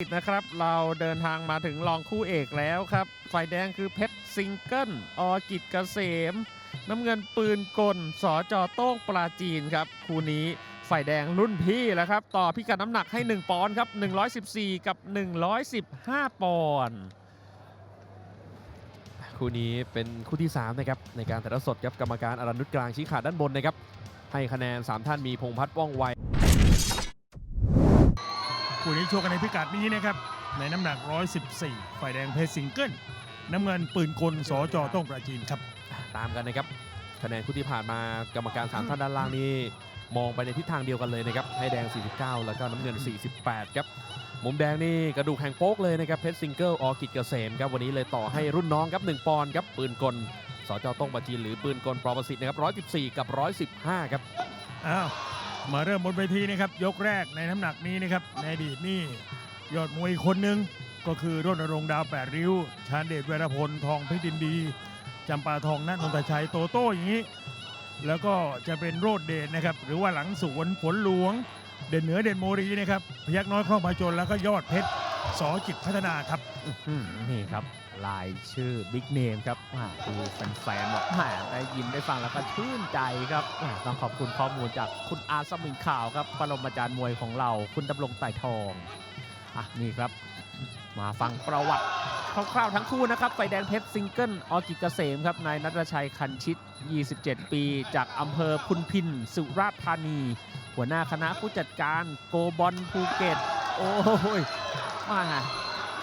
นะครับเราเดินทางมาถึงรองคู่เอกแล้วครับ ฝ่ายแดงคือเพชรซิงเกิลอกิจเกษม น้ำเงินปืนกลสอจอโต้งปราจีนครับ คู่นี้ฝ่ายแดงรุ่นพี่แล้วครับ ต่อพิกัดน้ำหนักให้ 1 ปอนด์ครับ 114 กับ 115 ปอนด์คู่นี้เป็นคู่ที่ 3 นะครับ ในการถ่ายทอดสดครับกรรมการอรันนุชกลางชี้ขาดด้านบนนะครับ ให้คะแนน 3 ท่านมีพงพัฒน์ว่องไว คู่นี้โชว์กันในพิกัดนี้นะครับ ในน้ำหนัก 114 ฝ่ายแดงเพชรซิงเกิลน้ำเงินปืนกลสจต้องประจีนครับ ตามกันนะครับคะแนนคู่ที่ผ่านมากรรมการ3ท่านด้านล่างนี่มองไปในทิศทางเดียวกันเลยนะครับ ให้แดง 49 แล้วก็น้ำเงิน 48 ครับ มุมแดงนี่กระดูกแห่งโป๊กเลยนะครับ เพชรซิงเกิลออกิจเกษมครับวันนี้เลยต่อให้รุ่นน้องครับ 1 ปอนด์ครับ ปืนกลสจต้องประจีนหรือปืนกลปรประสิทธิ์นะครับ 114 กับ 115 ครับ อ้าว มาเริ่มบนเวทีนะครับ ยกแรกในน้ำหนักนี้นะครับ ในอดีตนี่ยอดมวยคนหนึ่งก็คือรณรงค์ดาวแปดริ้ว ชาญเดชเวรพลทองพชรดินดีจำปาทองนัทนนทชัยโตโต้อย่างนี้ แล้วก็จะเป็นโรดเดชนะครับ หรือว่าหลังสวนฝนหลวง เด่นเหนือเด่นโมรีนะครับพยักน้อยคล่องพาจนแล้วก็ยอดเพชรสอจิตพัฒนาครับนี่ครับ ลายชื่อบิ๊กเนมครับดูแฟนๆบอกแหมได้ยินได้ฟังแล้วก็ชื่นใจครับ ต้องขอบคุณข้อมูลจากคุณอาสมิงข่าวครับปรมาจารย์มวยของเราคุณดำรงไต่ทองอะนี่ครับ มาฟังประวัติคร่าวๆทั้งคู่นะครับ ไฟแดงเพชรซิงเกิลออกิจเกษมครับนายนัทชัยคันชิต 27 ปี จากอำเภอพุนพิน สุราษฎร์ธานี หัวหน้าคณะผู้จัดการโกบอลภูเก็ต โอ้ยมา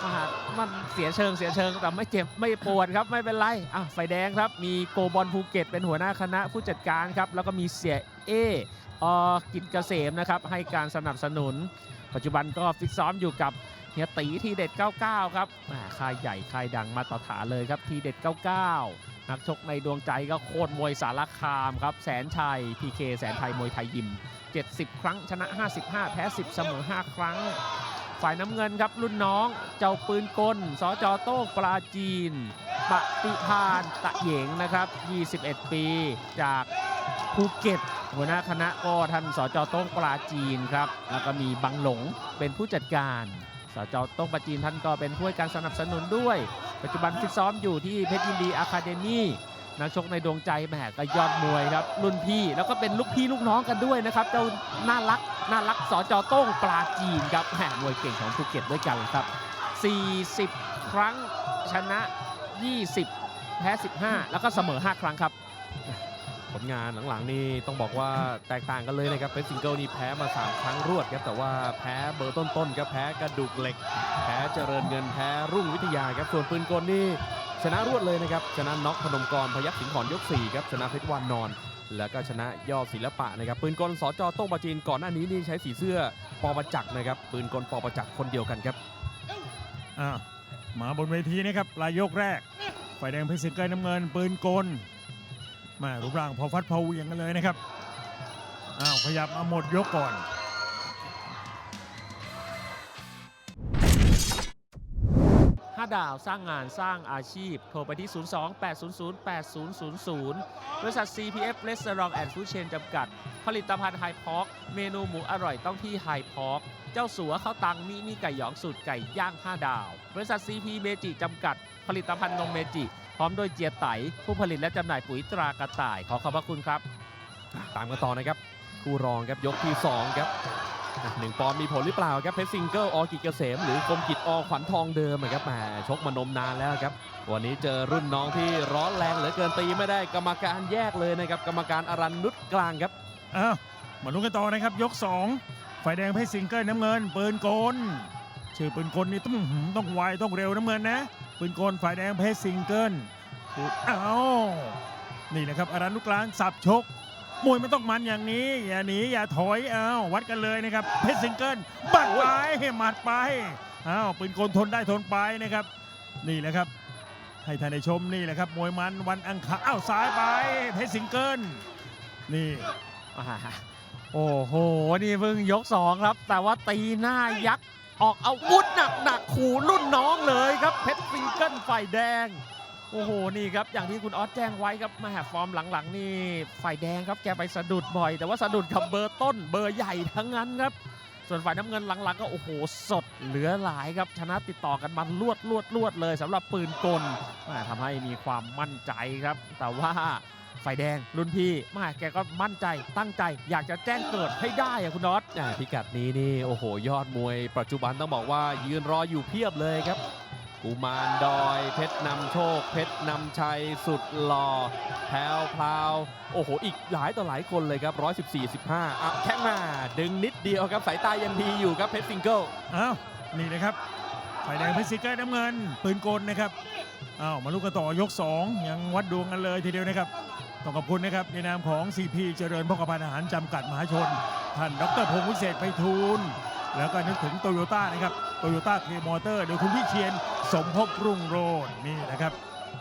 มามันเสียเชิงเสียเชิงแต่ไม่เจ็บไม่ปวดครับไม่เป็นไรอะไฟแดงครับ มีโกบอลภูเก็ตเป็นหัวหน้าคณะผู้จัดการครับ แล้วก็มีเสียเออกิจเกษมนะครับ ให้การสนับสนุน ปัจจุบันก็ฟิตซ้อมอยู่กับเฮียตีทีเด็ด 99 ครับอ่าค่ายใหญ่ค่ายดังมาต่อฐานเลยครับทีเด็ด 99 นักชกในดวงใจก็โคตรมวยสารคามครับ แสนชัยพีเคแสนไทยมวยไทยยิม 70 ครั้งชนะ 55 แพ้ 10 เสมอ 5 ครั้ง ฝ่ายน้ำเงินครับรุ่นน้องเจ้าปืนกลสจโต้งปราจีน ปฏิพานตะเหยงนะครับ 21 ปีจากภูเก็ต หัวหน้าคณะก็ท่านสจโต้งปราจีนครับ แล้วก็มีบังหลงเป็นผู้จัดการสจโต้งปราจีนท่านก็เป็นผู้ให้การสนับสนุนด้วย ปัจจุบันฟิตซ้อมอยู่ที่เพชรยินดีอะคาเดมี่นักชกในดวงใจแหมก็ยอดมวยครับ รุ่นพี่แล้วก็เป็นลูกพี่ลูกน้องกันด้วยนะครับ เจ้าน่ารัก น่ารักสจโต้งปลาจีนครับแหมมวยเก่งของภูเก็ตด้วยกันครับ 40 ครั้งชนะ 20 แพ้ 15 แล้วก็เสมอ 5 ครั้งครับ ผลงานหลังๆนี่ต้องบอกว่าแตกต่างกันเลยนะครับเพชรซิงเกิลนี่แพ้มา 3 ครั้งรวดครับแต่ว่าแพ้เบอร์ต้นๆครับแพ้กระดูกเหล็ก แพ้เจริญเงินแพ้รุ่งวิทยาครับส่วนปืนกลนี่ชนะรวดเลยนะครับชนะน็อกพนมกรพยัคฆ์สิงห์ขอนยก4ครับชนะเพชรวานนอน แล้วก็ชนะยอดศิลปะนะครับ ปืนกลสจโต้งปราจีนก่อนหน้านี้นี่ใช้สีเสื้อปอประจักษ์นะครับ ปืนกลปอประจักษ์คนเดียวกันครับอ่ามาบนเวทีนะครับปลายยกแรกฝ่ายแดงเพชรสิงเกิลน้ำเงิน ปืนกลมารูปร่างพอฟัดพอเวียงกันเลยนะครับอ้าวขยับมาหมดยกก่อน 5 ดาวสร้างงานสร้างอาชีพ โทรไปที่ 02-800-8000 บริษัท CPF Restaurant and Food Chain จำกัด ผลิตภัณฑ์ไฮพอกเมนูหมูอร่อยต้องที่ไฮพอกเจ้าสัวข้าวตังมินิไก่หยองสูตรไก่ย่าง 5 ดาว บริษัท CP เมจิจำกัด ผลิตภัณฑ์นมเมจิ พร้อมโดยเจียไต ผู้ผลิตและจำหน่ายปุ๋ยตรากระต่ายขอขอบพระคุณครับ ตามกันต่อนะครับ คู่รองครับยกที่ 2 ครับ หนึ่งปอนมีผลหรือเปล่าครับเพชรซิงเกิลออกิจเกษมหรือคมกิจอขวัญทองเดิมนะครับแหมชกมานมนานแล้วครับ วันนี้เจอรุ่นน้องที่ร้อนแรงเหลือเกินตีไม่ได้กรรมการแยกเลยนะครับกรรมการอรันนุชกลางครับอ้าวมาลุ้นกันต่อนะครับ ยก 2 ฝ่ายแดงเพชรสิงเกิลน้ำเงิน ปืนกลชื่อปืนกลนี่ต้องหืมต้องไวต้องเร็วน้ำเงินนะปืนกลฝ่ายแดงเพชรสิงเกิลอ้าวนี่นะครับอารันลูกกลางสับชก มวยมันต้องมันอย่างนี้ อย่าหนีอย่าถอยเอาวัดกันเลยนะครับเพชรสิงเกิลบัดไปหมัดไปอ้าวปืนกลทนได้ทนไปนะครับ นี่แหละครับ ให้ท่านได้ชมนี่แหละครับ มวยมันวันอังคารอ้าวซ้ายไปเพชรสิงเกิลนี่โอ้โห นี่เพิ่งยก2ครับ แต่ว่าตีหน้ายักษ์ออกอาวุธหนักหนักๆขู่รุ่นน้องเลยครับเพชรซิงเกิลฝ่ายแดง โอ้โหนี่ครับอย่างที่คุณออสแจ้งไว้ครับมาฟอร์มหลังๆ นี่ฝ่ายแดงครับแกไปสะดุดบ่อย แต่ว่าสะดุดกับเบอร์ต้นเบอร์ใหญ่ทั้งนั้นครับ ส่วนฝ่ายน้ำเงินหลังๆ ก็โอ้โหสดเหลือหลายครับชนะติดต่อกันมาลวดลวดลวดเลยสำหรับปืนกลม่ทำให้มีความมั่นใจครับ แต่ว่าฝ่ายแดงรุ่นพี่มาแกก็มั่นใจตั้งใจ อยากจะแจ้งเกิดให้ได้อะคุณน็อตอ่พิกัดนี้นี่โอ้โห ยอดมวยปัจจุบันต้องบอกว่ายืนรออยู่เพียบเลยครับ กุมารดอยเพชรนำโชค เพชรนำชัยสุดหล่อแพรวพราว โอ้โห อีกหลายต่อหลายคนเลยครับ 114 15อะแข้งมาดึงนิดเดียวครับ สายตายังดีอยู่ครับเพชรซิงเกิลอ้าว นี่นะครับฝ่ายแดงเพชรซิงเกิลน้ำเงิน ปืนกลนะครับอ้าวมาลุกกันต่อยก 2 ยังวัดดวงกันเลยทีเดียวนะครับต้องขอบคุณนะครับในนามของ CP เจริญพกพันอาหารจำกัดมหาชน ท่านดรพงศ์วิเศษไพฑูรย์ แล้วก็นึกถึงโตโยต้านะครับโตโยต้าเทมอเตอร์โดยคุณพี่เชียนสมภพรุ่งโรจน์นี่นะครับ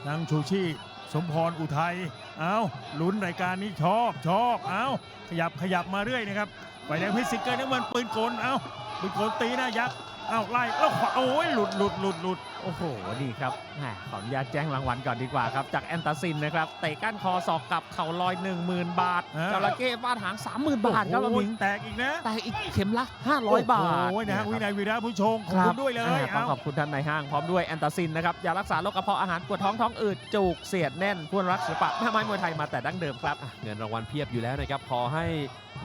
นางชูชีพสมพรอุทัยเอาลุ้นรายการนี้ชอบชอบเอาขยับขยับมาเรื่อยนะครับฝ่ายแดงเพชรซิกเกอร์น้ำมันปืนกลเอาปืนกลตีหน้ายักษ์ อาไล่แล้วขวาโอ้ยหลุดหลุดหลุดหลุดโอ้โหนี่ครับแหมขออนุญาตแจ้งรางวัลก่อนดีกว่าครับจากแอนตาซินนะครับเตะก้านคอศอกกลับเข่าลอย 10,000 บาทฮะจระเข้ฟาดหาง 30,000 บาทครับโอ้อาโหมิงแตกอีกนะแต่อีกเข็มละ 500 บาทโอ้ยนะฮะวินัยวีระผู้ชงขอบรัคุณด้วยเลยอ่าต้องเอาขอบคุณท่านในายห้างพร้อมด้วยแอนตาซินนะครับยารักษาโรคกระเพาะอาหารปวดท้องท้องอืดจุกเสียดแน่นผู้รักศิลปะแม่ไม้มวยไทยมาแต่ดั้งเดิมครับอะเงินรางวัลเพียบอยู่แล้วนะครับขอให้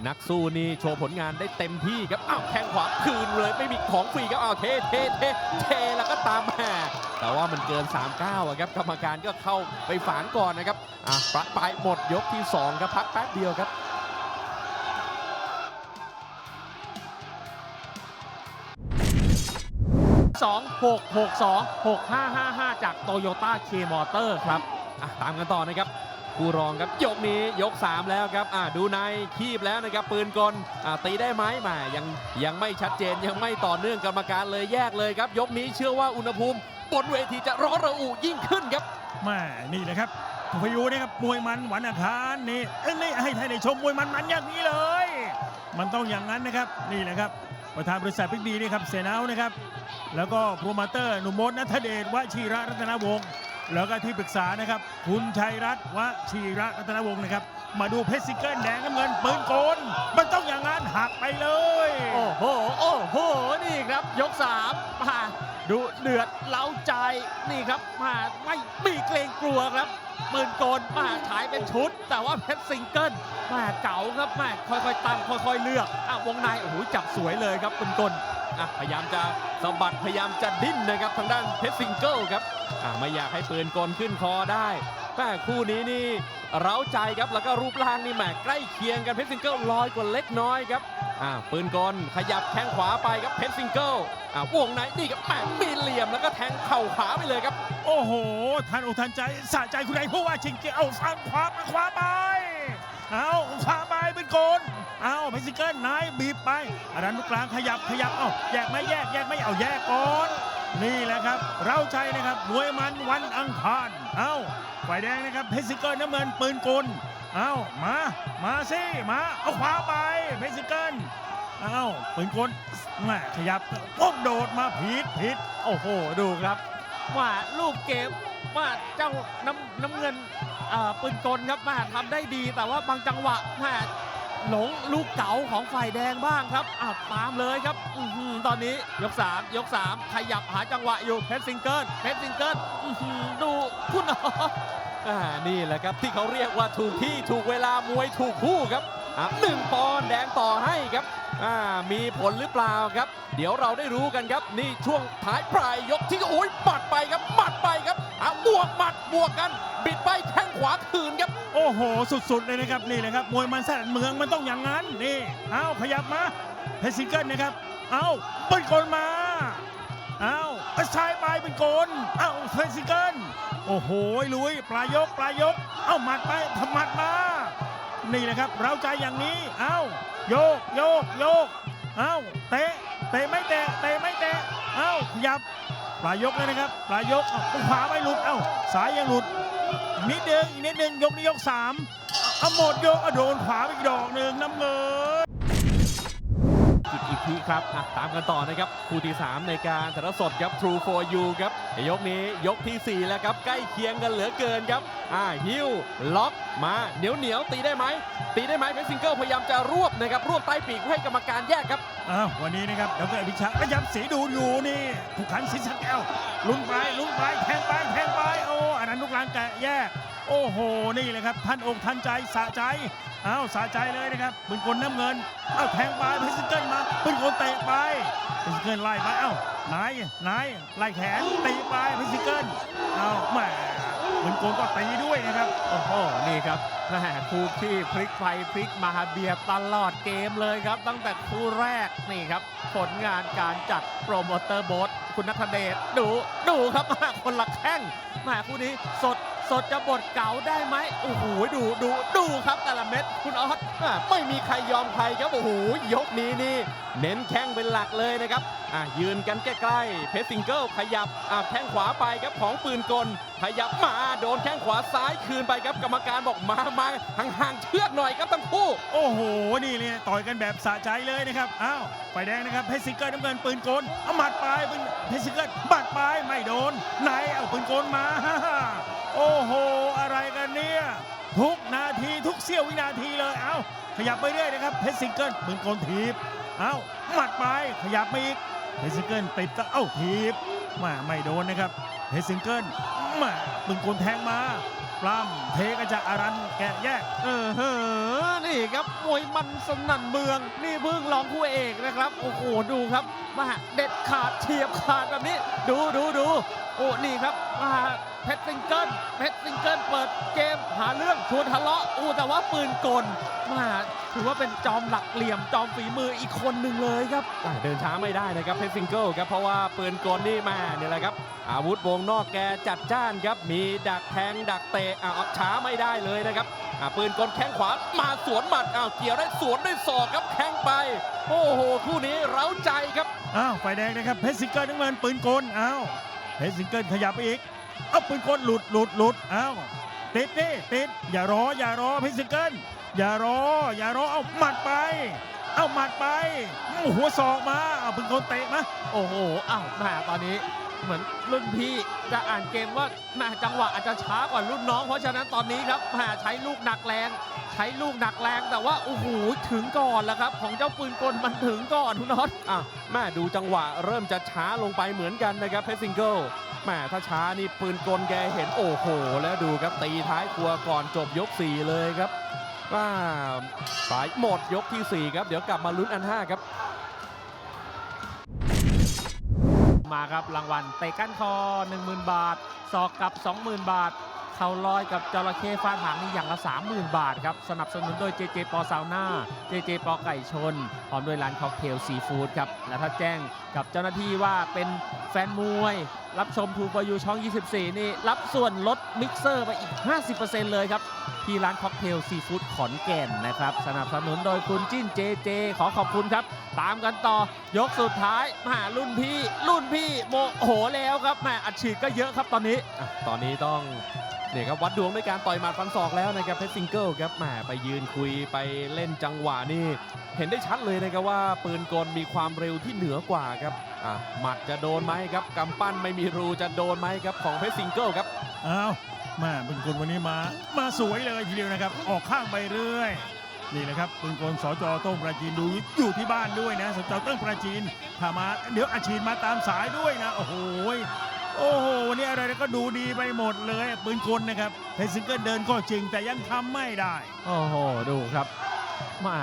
นักสู้นี่โชว์ผลงานได้เต็มที่ครับ อ้าวแข้งขวาคืนเลยไม่มีของฟรีครับ อ้าวเทเทเทเทแล้วก็ตามมาแต่ว่ามันเกิน 3-9อะครับกรรมการก็เข้าไปฝานก่อนนะครับ อะปะปลายหมดยกที่ 2 ครับพักแป๊บเดียวครับ26626555 จากโตโยต้าเคมอเตอร์ครับ อะตามกันต่อนะครับ คู่รองครับยกนี้ยก 3 แล้วครับอะดูในคีบแล้วนะครับปืนกลอะตีได้ไหมแหมยังยังไม่ชัดเจนยังไม่ต่อเนื่องกรรมการเลยแยกเลยครับ ยกนี้เชื่อว่าอุณหภูมิ บนเวทีจะร้อนระอุยิ่งขึ้นครับแม่นี่แหละครับพายุนะครับมวยมันหวันอังคารนี่เอ้ยนี่ให้ไทยได้ชมมวยมันมันอย่างนี้เลย มันต้องอย่างนั้นนะครับนี่แหละครับประธานบริษัทพิกดีนี่ครับเสนานะครับ แล้วก็โปรโมเตอร์หนุ่มมดนัทเดชวชิระรัตนวงศ์ แล้วก็ที่ปรึกษานะครับ คุณชัยรัตน์วชิระรัตนวงศ์นะครับ มาดูเพชรซิงเกิลแดงน้ำเงินปืนโกน มันต้องอย่างนั้นหักไปเลย โอ้โห โอ้โห นี่ครับยก3มมาดูเดือดเล้าใจ นี่ครับมาไม่มีเกรงกลัวครับปืนโกนมาฉายเป็นชุด แต่ว่าเพชรซิงเกิลมาเก๋าครับมาค่อยๆตั้งค่อยๆเลือกอะวงในโอ้โหจับสวยเลยครับปืนกลอะพยายามจะสะบัดพยายามจะดิ้นนะครับทางด้านเพชรซิงเกิลครับ อะไม่อยากให้ปืนกลขึ้นคอได้แม่คู่นี้นี่เร้าใจครับแล้วก็รูปร่างนี่แหมใกล้เคียงกันเพชรซิงเกิลลอยกว่าเล็กน้อยครับอะปืนกลขยับแข้งขวาไปครับเพชรซิงเกิลอะวงในนี่ครับแหมมีเหลี่ยมแล้วก็แทงเข่าขวาไปเลยครับ โอ้โห ทันอกทันใจสะใจคุณนายผู้ว่าชิงเกียเอาฟังขวามาขวาไปเอาขวาไปเป็นโกนเอาเพชรซิงเกิลนายบีบไปอรันลูกกลางขยับขยับเอาแยกไม่แยกแยกไม่เอาแยกก่อน นี่แหละครับ เราใจนะครับมวยมันวันอังคารเอาฝ่ายแดงนะครับเพชรซิเกิลน้ำเงินปืนกลเอามามาสิมาเอาขวาไปเพชรซิเกิลเอาปืนกลแหม่ขยับโอ้โดดมาผิดผิดโอ้โหดูครับว่าลูกเกมว่าเจ้าน้ำน้ำเงินปืนกลครับมาทำได้ดีแต่ว่าบางจังหวะมา หลงลูกเก๋าของฝ่ายแดงบ้างครับอะตามเลยครับอตอนนี้ยก 3 ยก 3 ขยับหาจังหวะอยู่เพชรซิงเกิลเพชรซิงเกิลดูคุณหมออ่านี่แหละครับที่เขาเรียกว่าถูกที่ถูกเวลามวยถูกคู่ครับหนึ่งปอนด์แดงต่อให้ครับอ่ามีผลหรือเปล่าครับ เดี๋ยวเราได้รู้กันครับ นี่ช่วงท้ายปลายยกที่โอ้ยหมัดไปครับหมัดไปครับบวกหมัดบวกกัน บิดไปแข้งขวาคืนครับโอ้โห สุดๆเลยนะครับนี่แหละครับมวยมันแสนเมืองมันต้องอย่างนั้นนี่เอาขยับมาเพชรซิงเกิลนะครับเอาเป็นกลมาเอาเอาซ้ายไปเป็นกลเอาเพชรซิงเกิลโอ้โหลุยปลายยกปลายยก เอาหมัดไปทำหมัดมานี่แหละครับเราใจอย่างนี้เอาโยกโยกโยกเอาเตะเตะไม่เตะเตะไม่เตะเอาขยับปลายยกเลยนะครับ ปลายยกเอาขวาไม่หลุด เอาสายยังหลุด นิดนึงอีกนิดนึงยกนี้ยกสามเอาหมดยกเอาโดนขวาไปอีกดอกหนึ่งน้ำเงินจุดอีกทีครับอะตามกันต่อนะครับคู่ที่ 3 ในการถ่ายทอดสดครับ True for You ครับยกนี้ยกทีสี่ 4 แล้วครับ ใกล้เคียงกันเหลือเกินครับ อ่าฮิวล็อกมาเหนียวเหนียวตีได้ไหมตีได้ไหมเพชรซิงเกิลพยายามจะรวบนะครับรวบใต้ปีกให้กรรมการแยกครับ อ้าววันนี้นะครับดรอภิชาติระยับสีดูอยู่นี่ผู้ขันศรีสะแก้วลุ้นไปลุ้นไปแทงไปแทงไปโอ้อันนั้นลูกหลานแกะแยกโอ้โหนี่เลยครับท่านอกท่านใจสะใจอ้าวสะใจเลยนะครับปืนกลน้ำเงินอ้าวแทงไปเพชรซิเกิลมาปืนกลเตะไปเพชรซิเกิลไล่ไปอ้าวนายนายไล่แขนตีไปเพชรซิเกิลอ้าแหม ปืนกนก็ตีด้วยนะครับ โอ้โห นี่ครับแม่คู่ที่พลิกไปพลิกมาเบียดตลอดเกมเลยครับ ตั้งแต่คู่แรกนี่ครับ ผลงานการจัดโปรโมเตอร์โบสคุณนัทเดชดูดูครับคนละแข้งแมาคู่นี้สด สดจะบทเก่าได้ไหมโอ้โหดูดูดูครับแต่ละเม็ดคุณออสอะไม่มีใครยอมใครครับโอ้โหยกนี้นี่ เน้นแข้งเป็นหลักเลยนะครับอะยืนกันใกล้ๆเพชรซิงเกิลขยับอะแข้งขวาไปครับของปืนกล ขยับมาโดนแข้งขวาซ้ายคืนไปครับกรรมการบอกมามาห่างๆเชือกหน่อยครับทั้งคู่ โอ้โหนี่เลยต่อยกันแบบสะใจเลยนะครับอ้าวไฟแดงนะครับเพชรซิงเกิลน้ำเงินปืนกลเอาหมัดไปปืนเพชรซิงเกิลหมัดไปไม่โดนไหนเอาปืนกลมาฮ่า โอ้โห อะไรกันเนี่ย ทุกนาทีทุกเสี้ยววินาทีเลย เอาขยับไปเรื่อยนะครับ เพชรซิงเกิลปืนกลทีบ เอาหมัดไป ขยับมาอีก เพชรซิงเกิลติดก็เอ้าทีบมาไม่โดนนะครับ เพชรซิงเกิลมาปืนกลแทงมา ปล้ำเทกระจะอารันแกะแยก เออเฮ้อนี่ครับมวยมันสนั่นเมือง นี่เพิ่งรองคู่เอกนะครับ โอ้โห ดูครับมาเด็ดขาดเฉียบขาดแบบนี้ ดูดูดูโอ้ นี่ครับมา เพชรซิงเกิลเพชรซิงเกิลเปิดเกมหาเรื่องชวนทะเลาะโอ้แต่ว่าปืนกลมาถือว่าเป็นจอมหลักเหลี่ยมจอมฝีมืออีกคนหนึ่งเลยครับอะเดินช้าไม่ได้นะครับเพชรซิงเกิลครับเพราะว่าปืนกลนี่มาเนี่ยแหละครับ อาวุธวงนอกแกจัดจ้านครับ มีดักแทงดักเตะอะเอาช้าไม่ได้เลยนะครับอะปืนกลแข้งขวามาสวนหมัดอ้าวเกี่ยวได้สวนด้วยศอกครับแข้งไป โอ้โหคู่นี้เร้าใจครับ อ้าวไฟแดงนะครับเพชรซิงเกิลน้ำเงินปืนกลอ้าวเพชรซิงเกิลขยับไปอีก เอ้าปืนกลหลุดหลุดหลุดอ้าวติดนี่ติดอย่ารออย่ารอเพชรซิงเกิลอย่ารอ อย่ารอเอาหมัดไป เอาหมัดไปอื้อหัวศอกมาเอาปืนกลเตะมาโอ้โหอ้าวแหมตอนนี้เหมือนรุ่นพี่จะอ่านเกมว่าแหมจังหวะอาจจะช้ากว่ารุ่นน้อง เพราะฉะนั้นตอนนี้ครับแหมใช้ลูกหนักแรง ใช้ลูกหนักแรงแต่ว่าโอ้โหถึงก่อนแล้วครับ ของเจ้าปืนกลมันถึงก่อนคุณน็อตอะแม่ดูจังหวะเริ่มจะช้าลงไปเหมือนกันนะครับเพชรซิงเกิล แม่ถ้าช้านี่ปืนกลแกเห็นโอ้โห แล้วดูครับตีท้ายครัวก่อนจบยก 4 เลยครับว่าสายหมดยกทีสี่ 4 ครับ เดี๋ยวกลับมาลุ้นอัน 5 ครับ มาครับรางวัลเตะก้านคอ 10,000 บาท ศอกกับ 20,000 บาท เข่าลอยกับจระเข้ฟาดหางนี่อย่างละ 30,000 บาทครับ สนับสนุนโดย JJ ปอซาวน่า JJ ปอไก่ชน พร้อมด้วยร้านค็อกเทลซีฟู้ดครับ และถ้าแจ้งกับเจ้าหน้าที่ว่าเป็นแฟนมวย รับชมทูปยูช่อง 24 นี่ รับส่วนลดมิกเซอร์ไปอีก 50%เลยครับ ที่ร้านค็อกเทลซีฟู้ดขอนแก่นนะครับ สนับสนุนโดยคุณจิ้น JJ ขอขอบคุณครับ ตามกันต่อยกสุดท้ายมารุ่นพี่ รุ่นพี่โมโหแล้วครับแหมอัดฉีดก็เยอะครับตอนนี้ อะตอนนี้ต้อง เนี่ยครับวัดดวงด้วยการต่อยหมัดฟันศอกแล้วนะครับเพชรซิงเกิลครับแหมไปยืนคุยไปเล่นจังหวะนี่เห็นได้ชัดเลยนะครับว่าปืนกลมีความเร็วที่เหนือกว่าครับอะหมัดจะโดนไหมครับกำปั้นไม่มีรูจะโดนไหมครับของเพชรซิงเกิลครับอ้าวแม่ปืนกลวันนี้มา มาสวยเลยทีเดียวนะครับ ออกข้างไปเรื่อยนี่แหละครับปืนกลสจโต้งประจีนดูอยู่ที่บ้านด้วยนะสจโต้งประจีนถ้ามาเดี๋ยวอาชีนมาตามสายด้วยนะโอ้โหย โอ้โหวันนี้อะไรก็ดูดีไปหมดเลยปืนกลนะครับเพชรซิงเกิลเดินก็จริงแต่ยังทำไม่ได้ โอ้โห ดูครับ มา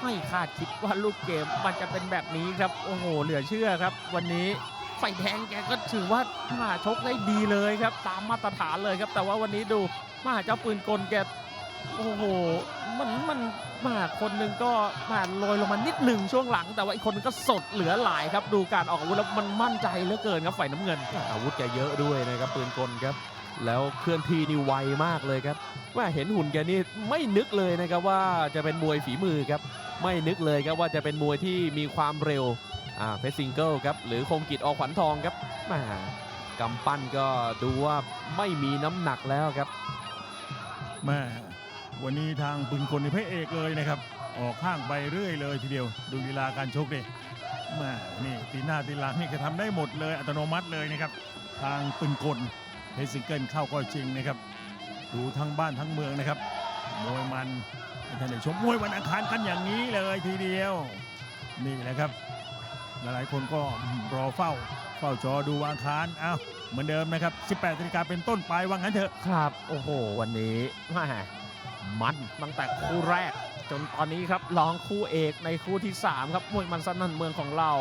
ไม่คาดคิดว่าลูกเกมมันจะเป็นแบบนี้ครับ โอ้โห เหลือเชื่อครับ วันนี้ไฟแดงแกก็ถือว่ามาชกได้ดีเลยครับ ตามมาตรฐานเลยครับ แต่ว่าวันนี้ดูมาเจ้าปืนกลแก อ้โห มันมันมาคนหนึ่งก็มาโรยลงมานิดหนึ่งช่วงหลัง แต่ว่าอีกคนนึงก็สดเหลือหลายครับ ดูการออกอาวุธแล้วมันมั่นใจเหลือเกินครับฝ่ายน้ำเงิน อาวุธแกเยอะด้วยนะครับปืนกลครับ แล้วเคลื่อนที่นี่ไวมากเลยครับว่าเห็นหุ่นแกนี่ไม่นึกเลยนะครับว่าจะเป็นมวยฝีมือครับ ไม่นึกเลยครับว่าจะเป็นมวยที่มีความเร็วอ่าเพชรซิงเกิลครับหรือคมกิจอขวัญทองครับแหมกำปั้นก็ดูว่าไม่มีน้ำหนักแล้วครับแม่ วันนี้ทางปืนกลในพระเอกเลยนะครับ ออกข้างไปเรื่อยเลยทีเดียว ดูลีลาการชกดิแม่นี่ตีหน้าตีหลังนี่ก็ทำได้หมดเลยอัตโนมัติเลยนะครับ ทางปืนกลเพชรซิงเกิลเข้าก็จริงนะครับ ดูทั้งบ้านทั้งเมืองนะครับมวยมันท่านได้ชมมวยวันอังคารกันอย่างนี้เลยทีเดียว นี่แหละครับ หลายๆคนก็รอเฝ้า เฝ้าจอดูวางคานอ้าวเหมือนเดิมนะครับ 18นาฬิกาเป็นต้นไปว่างั้นเถอะ ครับ โอ้โห วันนี้แม่ มันตั้งแต่คู่แรก จนตอนนี้ครับรองคู่เอกในคู่ที่ 3 ครับมวยมันสนั่นเมืองของเรา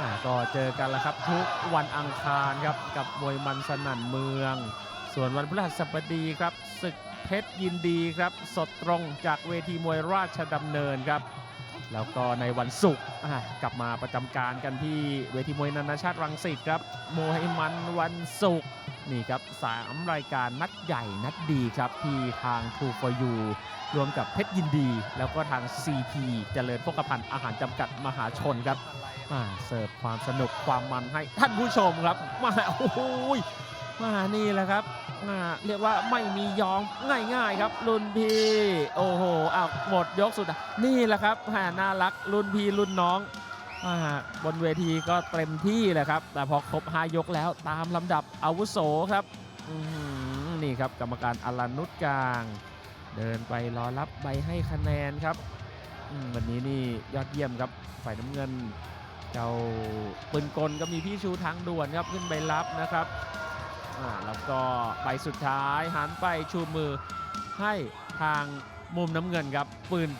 อ่าก็เจอกันแล้วครับทุกวันอังคารครับกับมวยมันสนั่นเมือง ส่วนวันพฤหัสบดีครับศึกเพชรยินดีครับ สดตรงจากเวทีมวยราชดำเนินครับ แล้วก็ในวันศุกร์กลับมาประจำการกันที่เวทีมวยนานาชาติรังสิตครับมวยมันวันศุกร์นี่ครับสามรายการนัดใหญ่นัดดีครับที่ทาง True for You รวมกับเพชรยินดี แล้วก็ทาง CP เจริญพกพันธ์อาหารจำกัดมหาชนครับเสิร์ฟความสนุกความมันให้ท่านผู้ชมครับมาโอ้โห มานี่แหละครับมาเรียกว่าไม่มียอมง่ายๆครับรุ่นพี่โอ้โหอ้าวหมดยกสุดอะนี่แหละครับหมน่ารักรุ่นพี่รุ่นน้องอบนเวทีก็เต็มที่แหละครับ แต่พอครบ5ยกแล้วตามลำดับอาวุโสครับนี่ครับกรรมการอลันนุชกลาง เดินไปรอรับใบให้คะแนนครับวันนี้นี่ยอดเยี่ยมครับฝ่ายน้ำเงิน เจ้าปืนกลก็มีพี่ชูทางด่วนครับขึ้นไปรับนะครับ อ่าแล้วก็ใบสุดท้ายหันไปชูมือให้ทางมุมน้ำเงินครับปืน